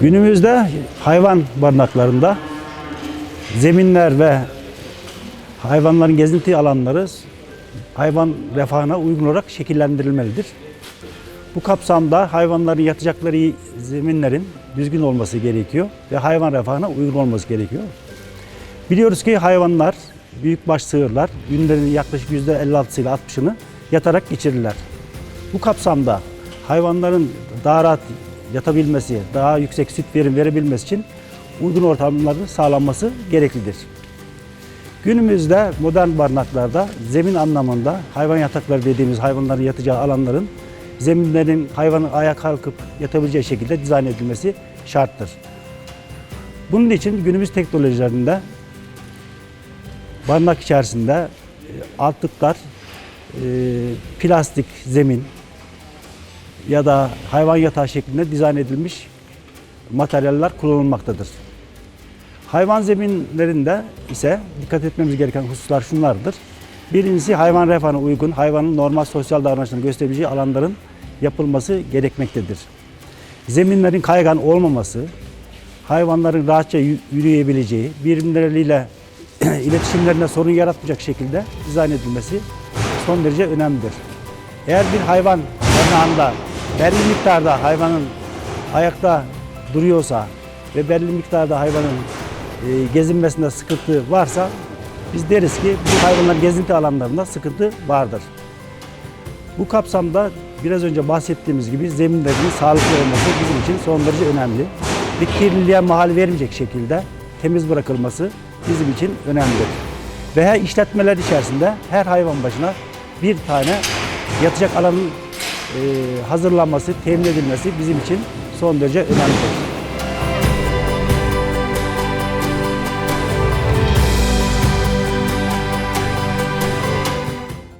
Günümüzde hayvan barınaklarında zeminler ve hayvanların gezinti alanları hayvan refahına uygun olarak şekillendirilmelidir. Bu kapsamda hayvanların yatacakları zeminlerin düzgün olması gerekiyor ve hayvan refahına uygun olması gerekiyor. Biliyoruz ki hayvanlar, büyükbaş sığırlar günlerinin yaklaşık %56'sı ile 60'ını yatarak geçirirler. Bu kapsamda hayvanların daha rahat yatabilmesi, daha yüksek süt verim verebilmesi için uygun ortamların sağlanması gereklidir. Günümüzde modern barınaklarda zemin anlamında hayvan yatakları dediğimiz hayvanların yatacağı alanların zeminlerin hayvanın ayağa kalkıp yatabileceği şekilde dizayn edilmesi şarttır. Bunun için günümüz teknolojilerinde barınak içerisinde e, altlıklar, e, plastik zemin ya da hayvan yatağı şeklinde dizayn edilmiş materyaller kullanılmaktadır. Hayvan zeminlerinde ise dikkat etmemiz gereken hususlar şunlardır. Birincisi hayvan refahına uygun, hayvanın normal sosyal davranışlarını gösterebileceği alanların yapılması gerekmektedir. Zeminlerin kaygan olmaması, hayvanların rahatça yü- yürüyebileceği, birbirleriyle iletişimlerinde sorun yaratmayacak şekilde dizayn edilmesi son derece önemlidir. Eğer bir hayvan barınağında belli miktarda hayvanın ayakta duruyorsa ve belli miktarda hayvanın e, gezinmesinde sıkıntı varsa biz deriz ki bu hayvanların gezinti alanlarında sıkıntı vardır. Bu kapsamda biraz önce bahsettiğimiz gibi zeminlerin sağlıklı olması bizim için son derece önemli. Bir kirliliğe mahal vermeyecek şekilde temiz bırakılması bizim için önemlidir. Veya işletmeler içerisinde her hayvan başına bir tane yatacak alanın hazırlanması, temin edilmesi bizim için son derece önemlidir.